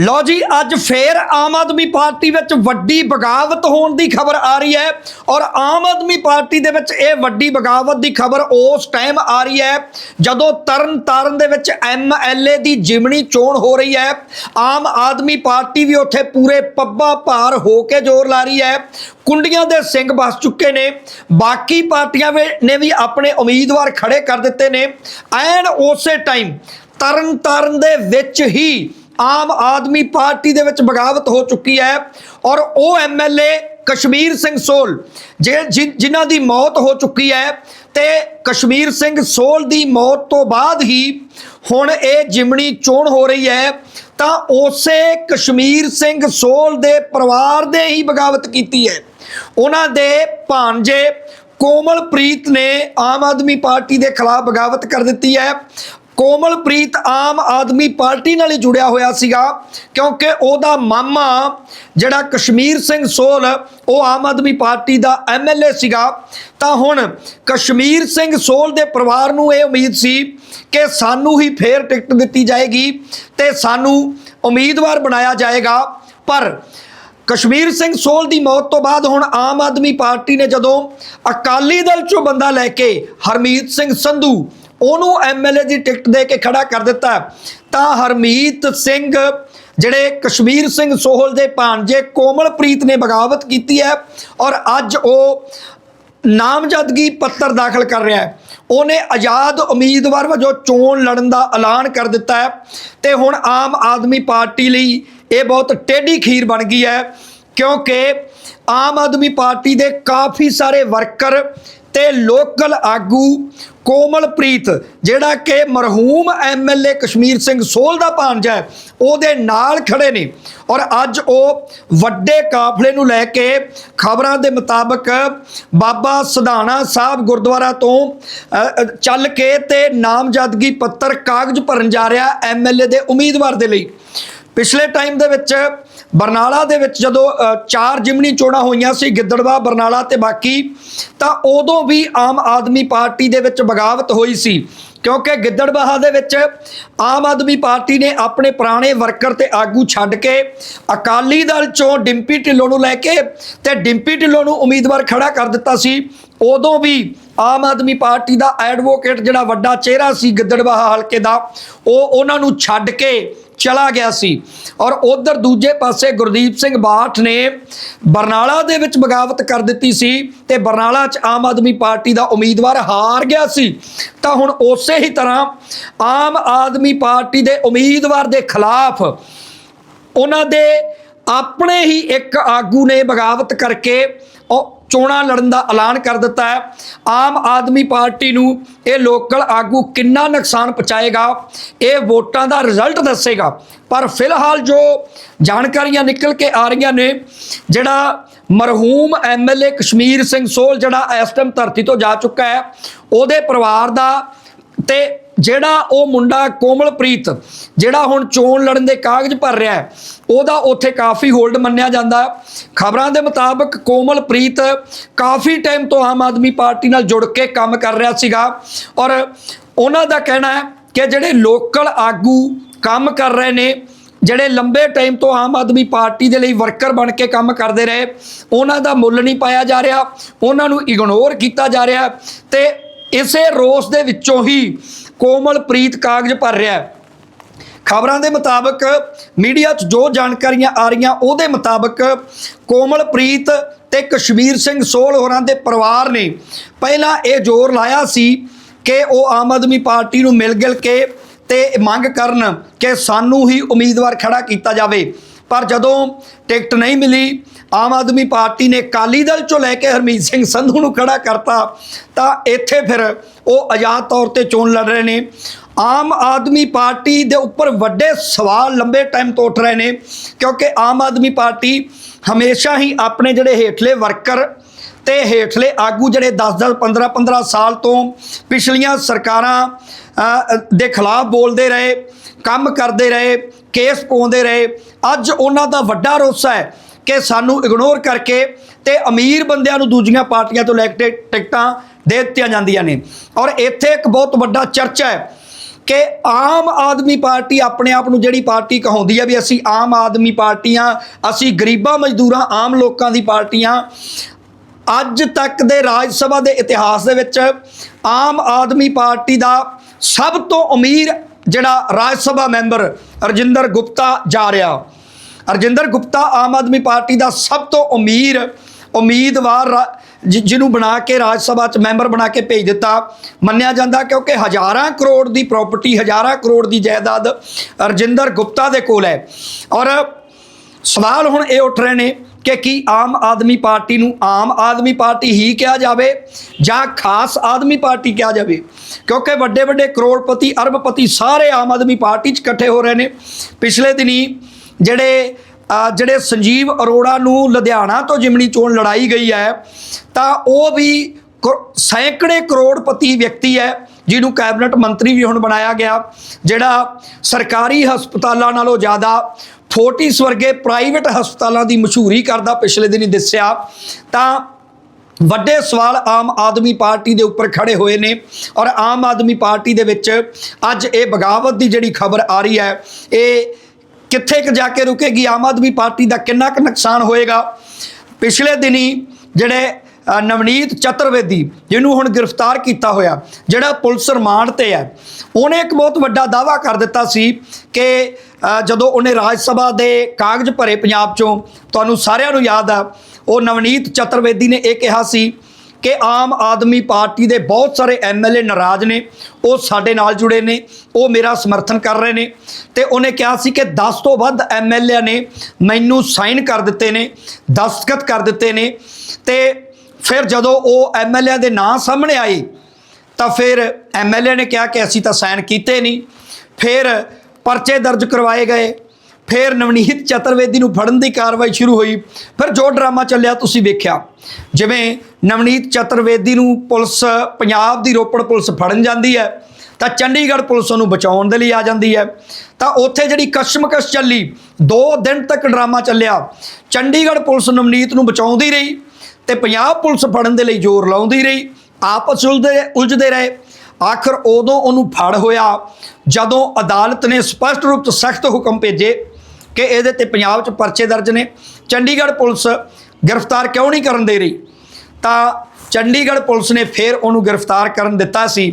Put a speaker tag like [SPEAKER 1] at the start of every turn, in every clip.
[SPEAKER 1] ਲਓ ਜੀ, ਅੱਜ ਫੇਰ ਆਮ ਆਦਮੀ ਪਾਰਟੀ ਵਿੱਚ ਵੱਡੀ ਬਗਾਵਤ ਹੋਣ ਦੀ ਖਬਰ ਆ ਰਹੀ ਹੈ ਔਰ ਆਮ ਆਦਮੀ ਪਾਰਟੀ ਦੇ ਵਿੱਚ ਇਹ ਵੱਡੀ ਬਗਾਵਤ ਦੀ ਖਬਰ ਉਸ ਟਾਈਮ ਆ ਰਹੀ ਹੈ ਜਦੋਂ ਤਰਨ ਤਾਰਨ ਦੇ ਵਿੱਚ ਐਮਐਲਏ ਦੀ ਜਿਮਣੀ ਚੋਣ ਹੋ ਰਹੀ ਹੈ। ਆਮ ਆਦਮੀ ਪਾਰਟੀ ਵੀ ਉੱਥੇ ਪੂਰੇ ਪੱਬਾ ਭਾਰ ਹੋ ਕੇ ਜ਼ੋਰ ਲਾ ਰਹੀ ਹੈ। ਕੁੰਡੀਆਂ ਦੇ ਸਿੰਘ ਬਸ ਚੁੱਕੇ ਨੇ। ਬਾਕੀ ਪਾਰਟੀਆਂ ਵੇ- ਨੇ ਵੀ ਆਪਣੇ ਉਮੀਦਵਾਰ ਖੜੇ ਕਰ ਦਿੱਤੇ ਨੇ। ਐਨ ਉਸੇ ਟਾਈਮ ਤਰਨ ਤਾਰਨ ਦੇ ਵਿੱਚ ਹੀ ਆਮ ਆਦਮੀ ਪਾਰਟੀ ਦੇ ਵਿੱਚ ਬਗਾਵਤ ਹੋ ਚੁੱਕੀ ਹੈ ਔਰ ਉਹ ਐਮਐਲਏ ਕਸ਼ਮੀਰ ਸਿੰਘ ਸੋਲ, ਜੇ ਜਿ- ਜਿਨ੍ਹਾਂ ਦੀ ਮੌਤ ਹੋ ਚੁੱਕੀ ਹੈ, ਤੇ ਕਸ਼ਮੀਰ ਸਿੰਘ ਸੋਲ ਦੀ ਮੌਤ ਤੋਂ ਬਾਅਦ ਹੀ ਹੁਣ ਇਹ ਜਿਮਣੀ ਚੋਣ ਹੋ ਰਹੀ ਹੈ, ਤਾਂ ਉਸੇ ਕਸ਼ਮੀਰ ਸਿੰਘ ਸੋਲ ਦੇ ਪਰਿਵਾਰ ਦੇ ਹੀ ਬਗਾਵਤ ਕੀਤੀ ਹੈ। ਉਹਨਾਂ ਦੇ ਭਾਂਜੇ ਕੋਮਲਪ੍ਰੀਤ ਨੇ ਆਮ ਆਦਮੀ ਪਾਰਟੀ ਦੇ ਖਿਲਾਫ ਬਗਾਵਤ ਕਰ ਦਿੱਤੀ ਹੈ ਕੋਮਲਪ੍ਰੀਤ ਆਮ ਆਦਮੀ ਪਾਰਟੀ ਨਾਲ ਹੀ ਜੁੜਿਆ ਹੋਇਆ ਸੀਗਾ, ਕਿਉਂਕਿ ਉਹਦਾ ਮਾਮਾ ਜਿਹੜਾ ਕਸ਼ਮੀਰ ਸਿੰਘ ਸੋਲ ਉਹ ਆਮ ਆਦਮੀ ਪਾਰਟੀ ਦਾ ਐਮਐਲਏ ਸੀਗਾ। ਤਾਂ ਹੁਣ ਕਸ਼ਮੀਰ ਸਿੰਘ ਸੋਲ ਦੇ ਪਰਿਵਾਰ ਨੂੰ ਇਹ ਉਮੀਦ ਸੀ ਕਿ ਸਾਨੂੰ ਹੀ ਫੇਰ ਟਿਕਟ ਦਿੱਤੀ ਜਾਏਗੀ ਤੇ ਸਾਨੂੰ ਉਮੀਦਵਾਰ ਬਣਾਇਆ ਜਾਏਗਾ। ਪਰ ਕਸ਼ਮੀਰ ਸਿੰਘ ਸੋਲ ਦੀ ਮੌਤ ਤੋਂ ਬਾਅਦ ਹੁਣ ਆਮ ਆਦਮੀ ਪਾਰਟੀ ਨੇ ਜਦੋਂ ਅਕਾਲੀ ਦਲ ਚੋਂ ਬੰਦਾ ਲੈ ਕੇ ਹਰਮੀਤ ਸਿੰਘ ਸੰਧੂ ਉਹਨੂੰ ਐਮਐਲਏ ਦੀ ਟਿਕਟ ਦੇ ਕੇ ਖੜਾ ਕਰ ਦਿੱਤਾ। ਤਾਂ ਹਰਮੀਤ ਸਿੰਘ, ਜਿਹੜੇ ਕਸ਼ਮੀਰ ਸਿੰਘ ਸੋਹਲ ਦੇ ਭਾਂਜੇ ਕੋਮਲਪ੍ਰੀਤ ਨੇ ਬਗਾਵਤ ਕੀਤੀ ਹੈ ਔਰ ਅੱਜ ਉਹ ਨਾਮਜ਼ਦਗੀ ਪੱਤਰ ਦਾਖਲ ਕਰ ਰਿਹਾ ਹੈ। ਉਹਨੇ ਆਜ਼ਾਦ ਉਮੀਦਵਾਰ ਵਜੋਂ ਚੋਣ ਲੜਨ ਦਾ ਐਲਾਨ ਕਰ ਦਿੱਤਾ ਹੈ ਤੇ ਹੁਣ ਆਮ ਆਦਮੀ ਪਾਰਟੀ ਲਈ ਇਹ ਬਹੁਤ ਟੇਢੀ ਖੀਰ ਬਣ ਗਈ ਹੈ ਕਿਉਂਕਿ ਆਮ ਆਦਮੀ ਪਾਰਟੀ ਦੇ ਕਾਫੀ ਸਾਰੇ ਵਰਕਰ ਤੇ ਲੋਕਲ ਆਗੂ ਕੋਮਲਪ੍ਰੀਤ, ਜਿਹੜਾ ਕਿ ਮਰਹੂਮ ਐਮਐਲਏ ਕਸ਼ਮੀਰ ਸਿੰਘ ਸੋਲ ਦਾ ਭਾਂਜਾ ਹੈ, ਉਹਦੇ ਨਾਲ ਖੜੇ ਨੇ। ਔਰ ਅੱਜ ਉਹ ਵੱਡੇ ਕਾਫਲੇ ਨੂੰ ਲੈ ਕੇ ਖਬਰਾਂ ਦੇ ਮੁਤਾਬਕ ਬਾਬਾ ਸਧਾਣਾ ਸਾਹਿਬ ਗੁਰਦੁਆਰਾ ਤੋਂ ਚੱਲ ਕੇ ਤੇ ਨਾਮਜ਼ਦਗੀ ਪੱਤਰ ਕਾਗਜ਼ ਭਰਨ ਜਾ ਰਿਹਾ ਐਮਐਲਏ ਦੇ ਉਮੀਦਵਾਰ ਦੇ ਲਈ। ਪਿਛਲੇ ਟਾਈਮ ਦੇ ਵਿੱਚ ਬਰਨਾਲਾ ਦੇ ਵਿੱਚ ਜਦੋਂ ਚਾਰ ਜਿਮਨੀ ਚੋਣਾਂ ਹੋਈਆਂ ਸੀ, ਗਿੱਦੜਵਾ, ਬਰਨਾਲਾ ਤੇ ਬਾਕੀ, ਤਾਂ ਉਦੋਂ ਵੀ ਆਮ ਆਦਮੀ ਪਾਰਟੀ ਦੇ ਵਿੱਚ ਬਗਾਵਤ ਹੋਈ ਸੀ। ਕਿਉਂਕਿ ਗਿੱਦੜਬਾਹਾ ਦੇ ਵਿੱਚ ਆਮ ਆਦਮੀ ਪਾਰਟੀ ਨੇ ਆਪਣੇ ਪੁਰਾਣੇ ਵਰਕਰ ਤੇ ਆਗੂ ਛੱਡ ਕੇ ਅਕਾਲੀ ਦਲ ਚੋਂ ਡਿੰਪੀ ਢਿੱਲੋਂ ਨੂੰ ਲੈ ਕੇ ਤੇ ਡਿੰਪੀ ਢਿੱਲੋਂ ਨੂੰ ਉਮੀਦਵਾਰ ਖੜਾ ਕਰ ਦਿੱਤਾ ਸੀ। ਉਦੋਂ ਵੀ ਆਮ ਆਦਮੀ ਪਾਰਟੀ ਦਾ ਐਡਵੋਕੇਟ ਜਿਹੜਾ ਵੱਡਾ ਚਿਹਰਾ ਸੀ ਗਿੱਦੜਬਾਹਾ ਹਲਕੇ ਦਾ, ਉਹ ਉਹਨਾਂ ਨੂੰ ਛੱਡ ਕੇ ਚਲਾ ਗਿਆ ਸੀ। ਔਰ ਉਧਰ ਦੂਜੇ ਪਾਸੇ ਗੁਰਦੀਪ ਸਿੰਘ ਬਾਠ ਨੇ ਬਰਨਾਲਾ ਦੇ ਵਿੱਚ ਬਗਾਵਤ ਕਰ ਦਿੱਤੀ ਸੀ ਤੇ ਬਰਨਾਲਾ 'ਚ ਆਮ ਆਦਮੀ ਪਾਰਟੀ ਦਾ ਉਮੀਦਵਾਰ ਹਾਰ ਗਿਆ ਸੀ। ਤਾਂ ਹੁਣ ਉਸੇ ਹੀ ਤਰ੍ਹਾਂ ਆਮ ਆਦਮੀ ਪਾਰਟੀ ਦੇ ਉਮੀਦਵਾਰ ਦੇ ਖਿਲਾਫ ਉਹਨਾਂ ਦੇ ਆਪਣੇ ਹੀ ਇੱਕ ਆਗੂ ਨੇ ਬਗਾਵਤ ਕਰਕੇ ਉਹ ਚੋਣਾਂ ਲੜਨ ਦਾ ਐਲਾਨ ਕਰ ਦਿੱਤਾ ਹੈ। ਆਮ ਆਦਮੀ ਪਾਰਟੀ ਨੂੰ ਇਹ ਲੋਕਲ ਆਗੂ ਕਿੰਨਾ ਨੁਕਸਾਨ ਪਹੁੰਚਾਏਗਾ, ਇਹ ਵੋਟਾਂ ਦਾ ਰਿਜ਼ਲਟ ਦੱਸੇਗਾ। ਪਰ ਫਿਲਹਾਲ ਜੋ ਜਾਣਕਾਰੀਆਂ ਨਿਕਲ ਕੇ ਆ ਰਹੀਆਂ ਨੇ, ਜਿਹੜਾ ਮਰਹੂਮ ਐਮਐਲਏ ਕਸ਼ਮੀਰ ਸਿੰਘ ਸੋਲ ਜਿਹੜਾ ਇਸ ਟਾਈਮ ਧਰਤੀ ਤੋਂ ਜਾ ਚੁੱਕਾ ਹੈ, ਉਹਦੇ ਪਰਿਵਾਰ ਦਾ ਤੇ ਜਿਹੜਾ ਉਹ ਮੁੰਡਾ ਕੋਮਲਪ੍ਰੀਤ, ਜਿਹੜਾ ਹੁਣ ਚੋਣ ਲੜਨ ਦੇ ਕਾਗਜ਼ ਭਰ ਰਿਹਾ ਹੈ, ਉਹਦਾ ਉੱਥੇ ਕਾਫੀ ਹੋਲਡ ਮੰਨਿਆ ਜਾਂਦਾ ਖਬਰਾਂ ਦੇ ਮੁਤਾਬਕ ਕੋਮਲਪ੍ਰੀਤ ਕਾਫੀ ਟਾਈਮ ਤੋਂ ਆਮ ਆਦਮੀ ਪਾਰਟੀ ਨਾਲ ਜੁੜ ਕੇ ਕੰਮ ਕਰ ਰਿਹਾ ਸੀਗਾ ਔਰ ਉਹਨਾਂ ਦਾ ਕਹਿਣਾ ਹੈ ਕਿ ਜਿਹੜੇ ਲੋਕਲ ਆਗੂ ਕੰਮ ਕਰ ਰਹੇ ਨੇ, ਜਿਹੜੇ ਲੰਬੇ ਟਾਈਮ ਤੋਂ ਆਮ ਆਦਮੀ ਪਾਰਟੀ ਦੇ ਲਈ ਵਰਕਰ ਬਣ ਕੇ ਕੰਮ ਕਰਦੇ ਰਹੇ, ਉਹਨਾਂ ਦਾ ਮੁੱਲ ਨਹੀਂ ਪਾਇਆ ਜਾ ਰਿਹਾ, ਉਹਨਾਂ ਨੂੰ ਇਗਨੋਰ ਕੀਤਾ ਜਾ ਰਿਹਾ ਤੇ ਇਸੇ ਰੋਸ ਦੇ ਵਿੱਚੋਂ ਹੀ ਕੋਮਲਪ੍ਰੀਤ ਕਾਗਜ਼ ਭਰ ਰਿਹਾ ਹੈ। ਖਬਰਾਂ ਦੇ ਮੁਤਾਬਕ ਮੀਡੀਆ 'ਚ ਜੋ ਜਾਣਕਾਰੀਆਂ ਆ ਰਹੀਆਂ, ਉਹਦੇ ਮੁਤਾਬਕ ਕੋਮਲਪ੍ਰੀਤ ਤੇ ਕਸ਼ਮੀਰ ਸਿੰਘ ਸੋਲ ਹੋਰਾਂ ਦੇ ਪਰਿਵਾਰ ਨੇ ਪਹਿਲਾਂ ਇਹ ਜ਼ੋਰ ਲਾਇਆ ਸੀ ਕਿ ਉਹ ਆਮ ਆਦਮੀ ਪਾਰਟੀ ਨੂੰ ਮਿਲ ਗਿਲ ਕੇ ਤੇ ਮੰਗ ਕਰਨ ਕਿ ਸਾਨੂੰ ਹੀ ਉਮੀਦਵਾਰ ਖੜਾ ਕੀਤਾ ਜਾਵੇ। ਪਰ ਜਦੋਂ ਟਿਕਟ ਨਹੀਂ ਮਿਲੀ ਆਮ ਆਦਮੀ ਪਾਰਟੀ ਨੇ ਕਾਲੀ ਦਲ ਚੋਂ ਲੈ ਕੇ ਹਰਮੀਤ ਸਿੰਘ ਸੰਧੂ ਨੂੰ ਖੜਾ ਕਰਤਾ, ਤਾਂ ਇੱਥੇ ਫਿਰ ਉਹ ਆਜ਼ਾਦ ਤੌਰ ਤੇ ਚੋਣ ਲੜ ਰਹੇ ਨੇ। ਆਮ ਆਦਮੀ ਪਾਰਟੀ ਦੇ ਉੱਪਰ ਵੱਡੇ ਸਵਾਲ ਲੰਬੇ ਟਾਈਮ ਤੋਂ ਉੱਠ ਰਹੇ ਨੇ, ਕਿਉਂਕਿ ਆਮ ਆਦਮੀ ਪਾਰਟੀ ਹਮੇਸ਼ਾ ਹੀ ਆਪਣੇ ਜਿਹੜੇ ਹੇਠਲੇ ਵਰਕਰ ਤੇ ਹੇਠਲੇ ਆਗੂ ਜਿਹੜੇ 10-10 15-15 ਸਾਲ ਤੋਂ ਪਿਛਲੀਆਂ ਸਰਕਾਰਾਂ ਦੇ ਖਿਲਾਫ ਬੋਲਦੇ ਰਹੇ, ਕੰਮ ਕਰਦੇ ਰਹੇ, ਕੇਸ ਪਾਉਂਦੇ ਰਹੇ, ਅੱਜ ਉਹਨਾਂ ਦਾ ਵੱਡਾ ਰੋਸਾ ਹੈ ਕਿ ਸਾਨੂੰ ਇਗਨੋਰ ਕਰਕੇ ਤੇ ਅਮੀਰ ਬੰਦਿਆਂ ਨੂੰ ਦੂਜੀਆਂ ਪਾਰਟੀਆਂ ਤੋਂ ਲੈ ਕੇ ਟਿਕਟਾਂ ਦੇ ਦਿੱਤੀਆਂ ਜਾਂਦੀਆਂ ਨੇ। ਔਰ ਇੱਥੇ ਇੱਕ ਬਹੁਤ ਵੱਡਾ ਚਰਚਾ ਹੈ ਕਿ ਆਮ ਆਦਮੀ ਪਾਰਟੀ ਆਪਣੇ ਆਪ ਨੂੰ ਜਿਹੜੀ ਪਾਰਟੀ ਕਹਾਉਂਦੀ ਹੈ ਵੀ ਅਸੀਂ ਆਮ ਆਦਮੀ ਪਾਰਟੀਆਂ, ਅਸੀਂ ਗਰੀਬਾਂ ਮਜ਼ਦੂਰਾਂ, ਆਮ ਲੋਕਾਂ ਦੀ ਪਾਰਟੀਆਂ, ਅੱਜ ਤੱਕ ਦੇ ਰਾਜ ਸਭਾ ਦੇ ਇਤਿਹਾਸ ਦੇ ਵਿੱਚ ਆਮ ਆਦਮੀ ਪਾਰਟੀ ਦਾ ਸਭ ਤੋਂ ਅਮੀਰ ਜਿਹੜਾ ਰਾਜ ਸਭਾ ਮੈਂਬਰ ਰਜਿੰਦਰ ਗੁਪਤਾ ਜਾ ਰਿਹਾ। ਰਜਿੰਦਰ ਗੁਪਤਾ ਆਮ ਆਦਮੀ ਪਾਰਟੀ ਦਾ ਸਭ ਤੋਂ ਅਮੀਰ ਉਮੀਦਵਾਰ ਰਾ- ਜਿ- ਜਿਹਨੂੰ ਬਣਾ ਕੇ ਰਾਜ ਸਭਾ ਚ ਮੈਂਬਰ ਬਣਾ ਕੇ ਭੇਜ ਦਿੱਤਾ। ਮੰਨਿਆ ਜਾਂਦਾ ਕਿਉਂਕਿ ਹਜ਼ਾਰਾਂ ਕਰੋੜ ਦੀ ਪ੍ਰਾਪਰਟੀ ਹਜ਼ਾਰਾਂ ਕਰੋੜ ਦੀ ਜਾਇਦਾਦ ਰਜਿੰਦਰ ਗੁਪਤਾ ਦੇ ਕੋਲ ਹੈ। ਔਰ ਸਵਾਲ ਹੁਣ ਇਹ ਉੱਠ ਰਹੇ ਨੇ ਕਿ ਕੀ ਆਮ ਆਦਮੀ ਪਾਰਟੀ ਨੂੰ ਆਮ ਆਦਮੀ ਪਾਰਟੀ ਹੀ ਕਿਹਾ ਜਾਵੇ ਜਾਂ ਖਾਸ ਆਦਮੀ ਪਾਰਟੀ ਕਿਹਾ ਜਾਵੇ? ਕਿਉਂਕਿ ਵੱਡੇ ਵੱਡੇ ਕਰੋੜਪਤੀ, ਅਰਬਪਤੀ ਸਾਰੇ ਆਮ ਆਦਮੀ ਪਾਰਟੀ 'ਚ ਇਕੱਠੇ ਹੋ ਰਹੇ ਨੇ। ਪਿਛਲੇ ਦਿਨੀ ਜਿਹੜੇ ਜਿਹੜੇ ਸੰਜੀਵ ਅਰੋੜਾ ਨੂੰ ਲੁਧਿਆਣਾ ਤੋਂ ਜਿਮਣੀ ਚੋਣ ਲੜਾਈ ਗਈ ਹੈ, ਤਾਂ ਉਹ ਵੀ ਕਰੋ- ਸੈਂਕੜੇ ਕਰੋੜਪਤੀ ਵਿਅਕਤੀ ਹੈ, ਜਿਹਨੂੰ ਕੈਬਨਿਟ ਮੰਤਰੀ ਵੀ ਹੁਣ ਬਣਾਇਆ ਗਿਆ, ਜਿਹੜਾ ਸਰਕਾਰੀ ਹਸਪਤਾਲਾਂ ਨਾਲੋਂ ਜ਼ਿਆਦਾ ਫੋਰਟਿਸ ਵਰਗੇ ਪ੍ਰਾਈਵੇਟ ਹਸਪਤਾਲਾਂ ਦੀ ਮਸ਼ਹੂਰੀ ਕਰਦਾ ਪਿਛਲੇ ਦਿਨੀ ਦੱਸਿਆ, ਤਾਂ ਵੱਡੇ ਸਵਾਲ ਆਮ ਆਦਮੀ ਪਾਰਟੀ ਦੇ ਉੱਪਰ ਖੜੇ ਹੋਏ ਨੇ ਔਰ ਆਮ ਆਦਮੀ ਪਾਰਟੀ ਦੇ ਵਿੱਚ ਅੱਜ ਇਹ ਬਗਾਵਤ ਦੀ ਜਿਹੜੀ ਖਬਰ ਆ ਰਹੀ ਹੈ, ਇਹ ਕਿੱਥੇ ਕੁ ਜਾ ਕੇ ਰੁਕੇਗੀ? ਆਮ ਆਦਮੀ ਪਾਰਟੀ ਦਾ ਕਿੰਨਾ ਕੁ ਨੁਕਸਾਨ ਹੋਏਗਾ? ਪਿਛਲੇ ਦਿਨੀ ਜਿਹੜੇ ਨਵਨੀਤ ਚਤੁਰਵੇਦੀ, ਜਿਹਨੂੰ ਹੁਣ ਗ੍ਰਿਫਤਾਰ ਕੀਤਾ ਹੋਇਆ, ਜਿਹੜਾ ਪੁਲਿਸ ਰਿਮਾਂਡ ਤੇ ਹੈ, ਉਹਨੇ ਇੱਕ ਬਹੁਤ ਵੱਡਾ ਦਾਅਵਾ ਕਰ ਦਿੱਤਾ ਸੀ ਕਿ ਜਦੋਂ ਉਹਨੇ ਰਾਜ ਸਭਾ ਦੇ ਕਾਗਜ਼ ਭਰੇ ਪੰਜਾਬ ਚੋਂ, ਤੁਹਾਨੂੰ ਸਾਰਿਆਂ ਨੂੰ ਯਾਦ ਆ, ਉਹ ਨਵਨੀਤ ਚਤੁਰਵੇਦੀ ਨੇ ਇਹ ਕਿਹਾ ਸੀ ਕਿ ਆਮ ਆਦਮੀ ਪਾਰਟੀ ਦੇ ਬਹੁਤ ਸਾਰੇ ਐਮਐਲਏ ਨਾਰਾਜ਼ ਨੇ, ਉਹ ਸਾਡੇ ਨਾਲ ਜੁੜੇ ਨੇ, ਉਹ ਮੇਰਾ ਸਮਰਥਨ ਕਰ ਰਹੇ ਨੇ ਤੇ ਉਹਨੇ ਕਿਹਾ ਸੀ ਕਿ 10 ਤੋਂ ਵੱਧ ਐਮਐਲਏ ਨੇ ਮੈਨੂੰ ਸਾਈਨ ਕਰ ਦਿੱਤੇ ਨੇ, ਦਸਤਖਤ ਕਰ ਦਿੱਤੇ ਨੇ ਤੇ ਫਿਰ ਜਦੋਂ ਉਹ ਐਮਐਲਏ ਦੇ ਨਾਂ ਸਾਹਮਣੇ ਆਏ, ਤਾਂ ਫਿਰ ਐਮਐਲਏ ਨੇ ਕਿਹਾ ਕਿ ਅਸੀਂ ਤਾਂ ਸਾਈਨ ਕੀਤੇ ਨਹੀਂ। ਫਿਰ ਪਰਚੇ ਦਰਜ ਕਰਵਾਏ ਗਏ ਫਿਰ ਨਵਨੀਤ ਚਤਰਵੇਦੀ ਨੂੰ ਫੜਨ ਦੀ ਕਾਰਵਾਈ ਸ਼ੁਰੂ ਹੋਈ। ਫਿਰ ਜੋ ਡਰਾਮਾ ਚੱਲਿਆ, ਤੁਸੀਂ ਵੇਖਿਆ। ਜਿਵੇਂ ਨਵਨੀਤ ਚਤੁਰਵੇਦੀ ਨੂੰ ਪੁਲਿਸ, ਪੰਜਾਬ ਦੀ ਰੋਪੜ ਪੁਲਿਸ ਫੜਨ ਜਾਂਦੀ ਹੈ, ਤਾਂ ਚੰਡੀਗੜ੍ਹ ਪੁਲਿਸ ਉਹਨੂੰ ਬਚਾਉਣ ਦੇ ਲਈ ਆ ਜਾਂਦੀ ਹੈ। ਤਾਂ ਉੱਥੇ ਜਿਹੜੀ ਕਸ਼ਮਕਸ਼ ਚੱਲੀ 2 ਦਿਨ ਤੱਕ ਡਰਾਮਾ ਚੱਲਿਆ। ਚੰਡੀਗੜ੍ਹ ਪੁਲਿਸ ਨਵਨੀਤ ਨੂੰ ਬਚਾਉਂਦੀ ਰਹੀ ਤੇ ਪੰਜਾਬ ਪੁਲਿਸ ਫੜਨ ਦੇ ਲਈ ਜ਼ੋਰ ਲਾਉਂਦੀ ਰਹੀ। ਆਪਸ ਉਲਝਦੇ ਉਲਝਦੇ ਰਹੇ। ਆਖਰ ਉਦੋਂ ਉਹਨੂੰ ਫੜ ਹੋਇਆ, ਜਦੋਂ ਅਦਾਲਤ ਨੇ ਸਪਸ਼ਟ ਰੂਪ 'ਚ ਸਖਤ ਹੁਕਮ ਭੇਜੇ। ਕਿ ਇਹਦੇ ਤੇ ਪੰਜਾਬ 'ਚ ਪਰਚੇ ਦਰਜ ਨੇ। ਚੰਡੀਗੜ੍ਹ ਪੁਲਿਸ ਗ੍ਰਿਫਤਾਰ ਕਿਉਂ ਨਹੀਂ ਕਰਨ ਦੇ ਰਹੀ? ਤਾਂ ਚੰਡੀਗੜ੍ਹ ਪੁਲਿਸ ਨੇ ਫਿਰ ਉਹਨੂੰ ਗ੍ਰਿਫਤਾਰ ਕਰਨ ਦਿੱਤਾ ਸੀ।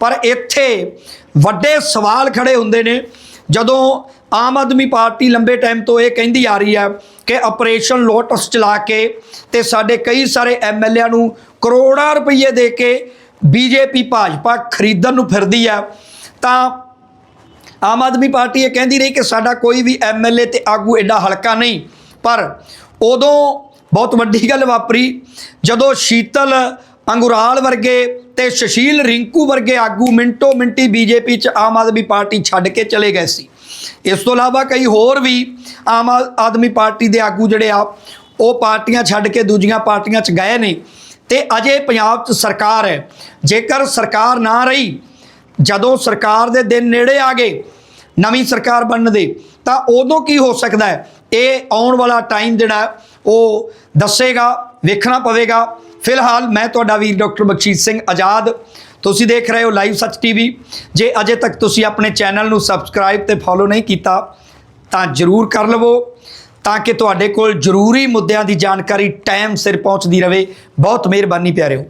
[SPEAKER 1] ਪਰ ਇੱਥੇ ਵੱਡੇ ਸਵਾਲ ਖੜੇ ਹੁੰਦੇ ਨੇ। ਜਦੋਂ ਆਮ ਆਦਮੀ ਪਾਰਟੀ ਲੰਬੇ ਟਾਈਮ ਤੋਂ ਇਹ ਕਹਿੰਦੀ ਆ ਰਹੀ ਹੈ ਕਿ ਆਪਰੇਸ਼ਨ ਲੋਟਸ ਚਲਾ ਕੇ ਤੇ ਸਾਡੇ ਕਈ ਸਾਰੇ ਐਮਐਲਏ ਨੂੰ ਕਰੋੜਾਂ ਰੁਪਏ ਦੇ ਕੇ ਬੀਜੇਪੀ ਭਾਜਪਾ ਖਰੀਦਣ ਨੂੰ ਫਿਰਦੀ ਹੈ, ਤਾਂ ਆਮ ਆਦਮੀ ਪਾਰਟੀ ਇਹ ਕਹਿੰਦੀ ਰਹੀ ਕਿ ਸਾਡਾ ਕੋਈ ਵੀ ਐਮਐਲਏ ਤੇ ਆਗੂ ਐਡਾ ਹਲਕਾ ਨਹੀਂ। ਪਰ ਉਦੋਂ ਬਹੁਤ ਵੱਡੀ ਗੱਲ ਵਾਪਰੀ, ਜਦੋਂ ਸ਼ੀਤਲ ਅੰਗੁਰਾਲ ਵਰਗੇ ਤੇ ਸੁਸ਼ੀਲ ਰਿੰਕੂ ਵਰਗੇ ਆਗੂ ਮਿੰਟੋ ਮਿੰਟੀ ਬੀਜੇਪੀ ਚ ਆਮ ਆਦਮੀ ਪਾਰਟੀ ਛੱਡ ਕੇ ਚਲੇ ਗਏ ਸੀ। ਇਸ ਤੋਂ ਇਲਾਵਾ ਕਈ ਹੋਰ ਵੀ ਆਮ ਆ- ਆਦਮੀ ਪਾਰਟੀ ਦੇ ਆਗੂ ਜਿਹੜੇ ਆ, ਉਹ ਪਾਰਟੀਆਂ ਛੱਡ ਕੇ ਦੂਜੀਆਂ ਪਾਰਟੀਆਂ ਚ ਗਏ ਨੇ। ਤੇ ਅਜੇ ਪੰਜਾਬ ਚ ਸਰਕਾਰ ਹੈ। ਜੇਕਰ ਸਰਕਾਰ ਨਾ ਰਹੀ ਜਦੋਂ ਸਰਕਾਰ ਦੇ ਦਿਨ ਨੇੜੇ ਆ ਗਏ, ਨਵੀਂ ਸਰਕਾਰ ਬਣਨ ਦੇ, ਤਾਂ ਉਦੋਂ ਕੀ ਹੋ ਸਕਦਾ ਹੈ? ਇਹ ਆਉਣ ਵਾਲਾ ਟਾਈਮ ਜਿਹੜਾ ਉਹ ਦੱਸੇਗਾ, ਵੇਖਣਾ ਪਵੇਗਾ। ਫਿਲਹਾਲ ਮੈਂ ਤੁਹਾਡਾ ਵੀਰ ਡਾਕਟਰ ਬਖਸ਼ੀਤ ਸਿੰਘ ਆਜ਼ਾਦ। ਤੁਸੀਂ ਦੇਖ ਰਹੇ ਹੋ ਲਾਈਵ ਸੱਚ ਟੀਵੀ। ਜੇ ਅਜੇ ਤੱਕ ਤੁਸੀਂ ਆਪਣੇ ਚੈਨਲ ਨੂੰ ਸਬਸਕ੍ਰਾਈਬ ਤੇ ਫੋਲੋ ਨਹੀਂ ਕੀਤਾ, ਤਾਂ ਜਰੂਰ ਕਰ ਲਵੋ, ਤਾਂ ਕਿ ਤੁਹਾਡੇ ਕੋਲ ਜ਼ਰੂਰੀ ਮੁੱਦਿਆਂ ਦੀ ਜਾਣਕਾਰੀ ਟਾਈਮ ਸਿਰ ਪਹੁੰਚਦੀ ਰਹੇ। ਬਹੁਤ ਮਿਹਰਬਾਨੀ ਪਿਆਰਿਓ।